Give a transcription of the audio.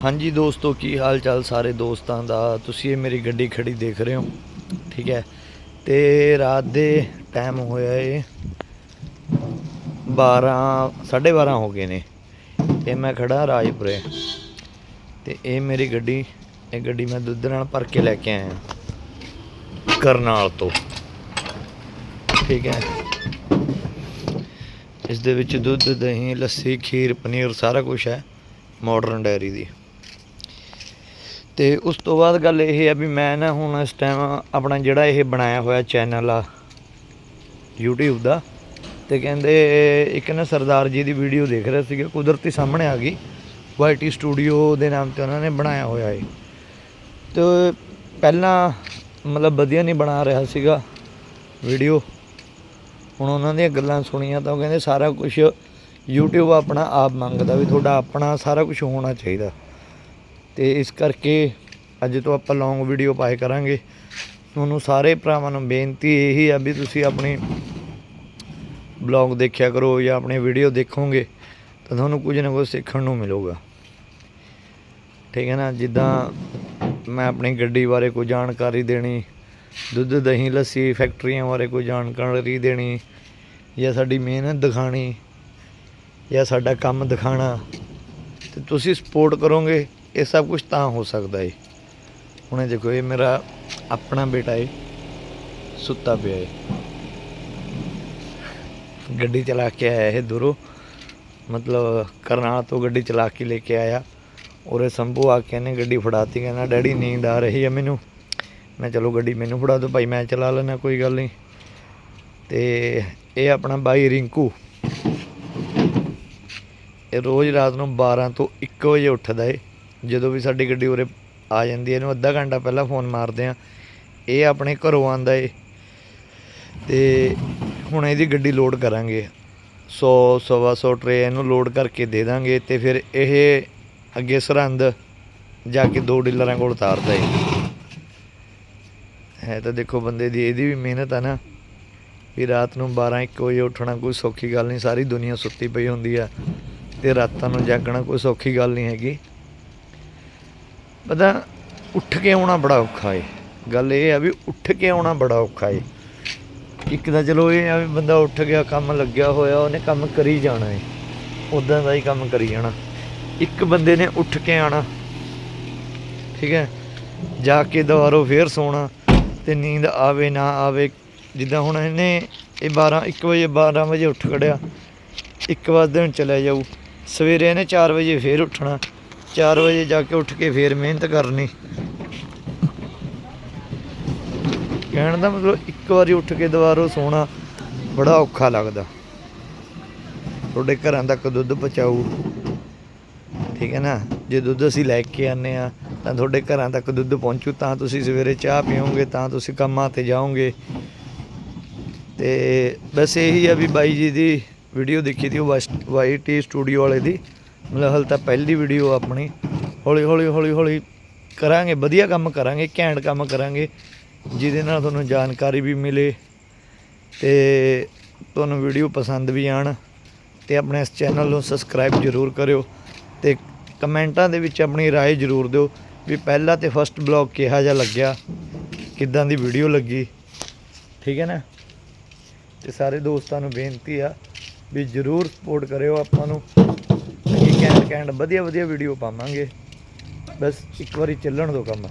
ਹਾਂਜੀ ਦੋਸਤੋ, ਕੀ ਹਾਲ ਚਾਲ ਸਾਰੇ ਦੋਸਤਾਂ ਦਾ? ਤੁਸੀਂ ਇਹ ਮੇਰੀ ਗੱਡੀ ਖੜੀ ਦੇਖ ਰਹੇ ਹੋ, ਠੀਕ ਹੈ? ਤੇ ਰਾਤ ਦੇ ਟਾਈਮ ਹੋਇਆ ਏ 12 12:30 ਹੋ ਗਏ ਨੇ। ਤੇ ਮੈਂ ਖੜਾ ਰਾਜਪੁਰੇ। ਤੇ ਇਹ ਮੇਰੀ ਗੱਡੀ, ਇਹ ਗੱਡੀ ਮੈਂ ਦੁੱਧ ਨਾਲ ਭਰ ਕੇ ਲੈ ਕੇ ਆਇਆ, ਕਰਨਾਲ ਤੋਂ, ਠੀਕ ਹੈ? ਇਸ ਦੇ ਵਿੱਚ ਦੁੱਧ, ਦਹੀਂ, ਲੱਸੀ, ਖੀਰ, ਪਨੀਰ ਸਾਰਾ ਕੁਝ ਹੈ ਮਾਡਰਨ ਡਾਇਰੀ ਦੀ। ਤੇ ਉਸ ਤੋਂ ਬਾਅਦ ਗੱਲ ਇਹ ਹੈ ਵੀ ਮੈਂ ਨਾ ਹੁਣ ਇਸ ਟਾਈਮ ਆਪਣਾ ਜਿਹੜਾ ਇਹ ਬਣਾਇਆ ਹੋਇਆ ਚੈਨਲ ਆ YouTube ਦਾ, ਤੇ ਕਹਿੰਦੇ ਇੱਕ ਨਾ ਸਰਦਾਰ ਜੀ ਦੀ ਵੀਡੀਓ ਦੇਖ ਰਿਹਾ ਸੀਗੇ, ਕੁਦਰਤੀ ਸਾਹਮਣੇ ਆ ਗਈ। ਵਾਈਟੀ ਸਟੂਡੀਓ ਦੇ ਨਾਮ ਤੇ ਉਹਨਾਂ ਨੇ ਬਣਾਇਆ ਹੋਇਆ ਹੈ ਤੇ ਪਹਿਲਾਂ ਮਤਲਬ ਵਧੀਆ ਨਹੀਂ ਬਣਾ ਰਿਹਾ ਸੀਗਾ ਵੀਡੀਓ ਹੁਣ ਉਹਨਾਂ ਦੀਆਂ ਗੱਲਾਂ ਸੁਣੀਆਂ ਤਾਂ ਉਹ ਕਹਿੰਦੇ ਸਾਰਾ ਕੁਝ YouTube ਆਪਣਾ ਆਪ ਮੰਗਦਾ ਵੀ ਤੁਹਾਡਾ ਆਪਣਾ ਸਾਰਾ ਕੁਝ ਹੋਣਾ ਚਾਹੀਦਾ। ਤੇ ਇਸ ਕਰਕੇ ਅੱਜ ਤੋਂ ਆਪਾਂ ਲੌਂਗ ਵੀਡੀਓ ਪਾਏ ਕਰਾਂਗੇ। ਤੁਹਾਨੂੰ ਸਾਰੇ ਭਰਾਵਾਂ ਨੂੰ ਬੇਨਤੀ ਇਹੀ ਆ ਵੀ ਤੁਸੀਂ ਆਪਣੀ ਬਲੌਗ ਦੇਖਿਆ ਕਰੋ ਜਾਂ ਆਪਣੇ ਵੀਡੀਓ ਦੇਖੋਗੇ ਤਾਂ ਤੁਹਾਨੂੰ ਕੁਝ ਨਾ ਕੁਝ ਸਿੱਖਣ ਨੂੰ ਮਿਲੂਗਾ। ਠੀਕ ਹੈ ਨਾ? ਜਿੱਦਾਂ ਮੈਂ ਆਪਣੀ ਗੱਡੀ ਬਾਰੇ ਕੋਈ ਜਾਣਕਾਰੀ ਦੇਣੀ, ਦੁੱਧ, ਦਹੀਂ, ਲੱਸੀ ਫੈਕਟਰੀਆਂ ਬਾਰੇ ਕੋਈ ਜਾਣਕਾਰੀ ਦੇਣੀ, ਜਾਂ ਸਾਡੀ ਮਿਹਨਤ ਦਿਖਾਣੀ, ਜਾਂ ਸਾਡਾ ਕੰਮ ਦਿਖਾਣਾ, ਤੇ ਤੁਸੀਂ ਸਪੋਰਟ ਕਰੋਗੇ ਇਹ ਸਭ ਕੁਝ ਤਾਂ ਹੋ ਸਕਦਾ ਏ। ਹੁਣ ਇਹ ਦੇਖੋ, ਇਹ ਮੇਰਾ ਆਪਣਾ ਬੇਟਾ ਏ, ਸੁੱਤਾ ਪਿਆ ਏ। ਗੱਡੀ ਚਲਾ ਕੇ ਆਇਆ ਇਹ ਦੂਰੋਂ। ਮਤਲਬ ਕਰਨਾਲ ਤੋਂ ਗੱਡੀ ਚਲਾ ਕੇ ਲੈ ਕੇ ਆਇਆ। ਔਰ ਇਹ ਸੰਭੂ ਆ ਕੇ ਇਹਨੇ ਗੱਡੀ ਫੜਾਤੀ, ਕਹਿੰਦਾ, ਡੈਡੀ, ਨੀਂਦ ਆ ਰਹੀ ਹੈ ਮੈਨੂੰ। ਮੈਂ ਚਲੋ, ਗੱਡੀ ਮੈਨੂੰ ਫੜਾ ਦਿਓ ਭਾਈ, ਮੈਂ ਚਲਾ ਲੈਣਾ ਕੋਈ ਗੱਲ ਨਹੀਂ। ਤੇ ਇਹ ਆਪਣਾ ਬਾਈ ਰਿੰਕੂ, ਇਹ ਰੋਜ਼ ਰਾਤ ਨੂੰ 12 ਤੋਂ 1 ਵਜੇ ਉੱਠਦਾ ਏ। ਜਦੋਂ ਵੀ ਸਾਡੀ ਗੱਡੀ ਉਰੇ ਆ ਜਾਂਦੀ ਹੈ, ਇਹਨੂੰ ਅੱਧਾ ਘੰਟਾ ਪਹਿਲਾਂ ਫੋਨ ਮਾਰਦੇ ਆ ਇਹ ਆਪਣੇ ਘਰੋਂ ਆਂਦਾ ਏ। ਤੇ ਹੁਣ ਇਹਦੀ ਗੱਡੀ ਲੋਡ ਕਰਾਂਗੇ। 100 ਸਵਾ 100 ਟਰੇ ਇਹਨੂੰ ਲੋਡ ਕਰਕੇ ਦੇ ਦਾਂਗੇ ਤੇ ਫਿਰ ਇਹ ਅੱਗੇ ਸਰਹੰਦ ਜਾ ਕੇ ਦੋ ਡੀਲਰਾਂ ਕੋਲ ਉਤਾਰਦਾ ਏ। ਹੈ ਤਾਂ ਦੇਖੋ ਬੰਦੇ ਦੀ ਇਹਦੀ ਵੀ ਮਿਹਨਤ ਆ ਨਾ। ਵੀ ਰਾਤ ਨੂੰ 12 1 ਵਜੇ ਉੱਠਣਾ ਕੋਈ ਸੌਖੀ ਗੱਲ ਨਹੀਂ, ਸਾਰੀ ਦੁਨੀਆ ਸੁੱਤੀ ਪਈ ਹੁੰਦੀ ਆ। ਤੇ ਰਾਤਾਂ ਨੂੰ ਜਾਗਣਾ ਕੋਈ ਸੌਖੀ ਗੱਲ ਨਹੀਂ ਹੈਗੀ। ਪਤਾ, ਉੱਠ ਕੇ ਆਉਣਾ ਬੜਾ ਔਖਾ ਏ। ਗੱਲ ਇਹ ਆ ਵੀ ਉੱਠ ਕੇ ਆਉਣਾ ਬੜਾ ਔਖਾ ਏ। ਇੱਕ ਤਾਂ ਚਲੋ ਇਹ ਆ ਵੀ ਬੰਦਾ ਉੱਠ ਗਿਆ, ਕੰਮ ਲੱਗਿਆ ਹੋਇਆ, ਉਹਨੇ ਕੰਮ ਕਰੀ ਜਾਣਾ ਏ। ਉਦਾਂ ਦਾ ਹੀ ਕੰਮ ਕਰੀ ਜਾਣਾ। ਇੱਕ ਬੰਦੇ ਨੇ ਉੱਠ ਕੇ ਆਣਾ, ਠੀਕ ਹੈ, ਜਾ ਕੇ ਦੁਬਾਰਾ ਫੇਰ ਸੋਣਾ ਤੇ ਨੀਂਦ ਆਵੇ ਨਾ ਆਵੇ। ਜਿੱਦਾਂ ਹੁਣ ਇਹਨੇ ਇਹ 12 1 ਵਜੇ 12 ਵਜੇ ਉੱਠ ਖੜਿਆ, ਇੱਕ ਵਜੇ ਨੂੰ ਚਲਾ ਜਾਊ। ਸਵੇਰੇ ਇਹਨੇ 4 ਵਜੇ ਫੇਰ ਉੱਠਣਾ। 4 ਵਜੇ ਜਾ ਕੇ ਉੱਠ ਕੇ ਫੇਰ ਮਿਹਨਤ ਕਰਨੀ। ਕਹਿਣ ਦਾ ਮਤਲਬ ਇੱਕ ਵਾਰੀ ਉੱਠ ਕੇ ਦੁਬਾਰਾ ਸੋਣਾ ਬੜਾ ਔਖਾ ਲੱਗਦਾ। ਤੁਹਾਡੇ ਘਰਾਂ ਤੱਕ ਦੁੱਧ ਪਹੁੰਚਾਊ। ਠੀਕ ਹੈ ਨਾ? ਜੇ ਦੁੱਧ ਅਸੀਂ ਲੈ ਕੇ ਆਨੇ ਆ ਤਾਂ ਤੁਹਾਡੇ ਘਰਾਂ ਤੱਕ ਦੁੱਧ ਪਹੁੰਚੂ, ਤਾਂ ਤੁਸੀਂ ਸਵੇਰੇ ਚਾਹ ਪੀਓਗੇ, ਤਾਂ ਤੁਸੀਂ ਕੰਮਾਂ ਤੇ ਜਾਓਗੇ। ਤੇ ਬਸ ਇਹੀ ਆ ਵੀ ਬਾਈ ਜੀ ਦੀ ਵੀਡੀਓ ਦੇਖੀ ਤੀ ਉਹ ਵਾਈਟੀ ਸਟੂਡੀਓ ਵਾਲੇ ਦੀ। ਮਤਲਬ ਹਲ ਤਾਂ ਪਹਿਲੀ ਵੀਡੀਓ ਆਪਣੀ ਹੌਲੀ ਹੌਲੀ ਹੌਲੀ ਹੌਲੀ ਕਰਾਂਗੇ ਵਧੀਆ ਕੰਮ ਕਰਾਂਗੇ ਘੈਂਟ ਕੰਮ ਕਰਾਂਗੇ ਜਿਹਦੇ ਨਾਲ ਤੁਹਾਨੂੰ ਜਾਣਕਾਰੀ ਵੀ ਮਿਲੇ ਤੇ ਤੁਹਾਨੂੰ ਵੀਡੀਓ ਪਸੰਦ ਵੀ ਆਣ ਤੇ ਆਪਣੇ ਇਸ ਚੈਨਲ ਨੂੰ ਸਬਸਕ੍ਰਾਈਬ ਜ਼ਰੂਰ ਕਰਿਓ ਤੇ ਕਮੈਂਟਾਂ ਦੇ ਵਿੱਚ ਆਪਣੀ رائے ਜ਼ਰੂਰ ਦਿਓ ਵੀ ਪਹਿਲਾ ਤੇ ਫਸਟ ਬਲੌਗ ਕਿਹਾ ਜਿਹਾ ਲੱਗਿਆ ਕਿੱਦਾਂ ਦੀ ਵੀਡੀਓ ਲੱਗੀ ਠੀਕ ਹੈ ਨਾ ਤੇ ਸਾਰੇ ਦੋਸਤਾਂ ਨੂੰ ਬੇਨਤੀ ਆ ਵੀ ਜਰੂਰ ਸਪੋਰਟ ਕਰਿਓ ਆਪਾਂ ਨੂੰ ਅੱਗੇ ਕੈਂਟ ਕੈਂਟ ਵਧੀਆ ਵਧੀਆ ਵੀਡੀਓ ਪਾਵਾਂਗੇ। ਬਸ ਇੱਕ ਵਾਰੀ ਚੱਲਣ ਦੋ ਕੰਮ।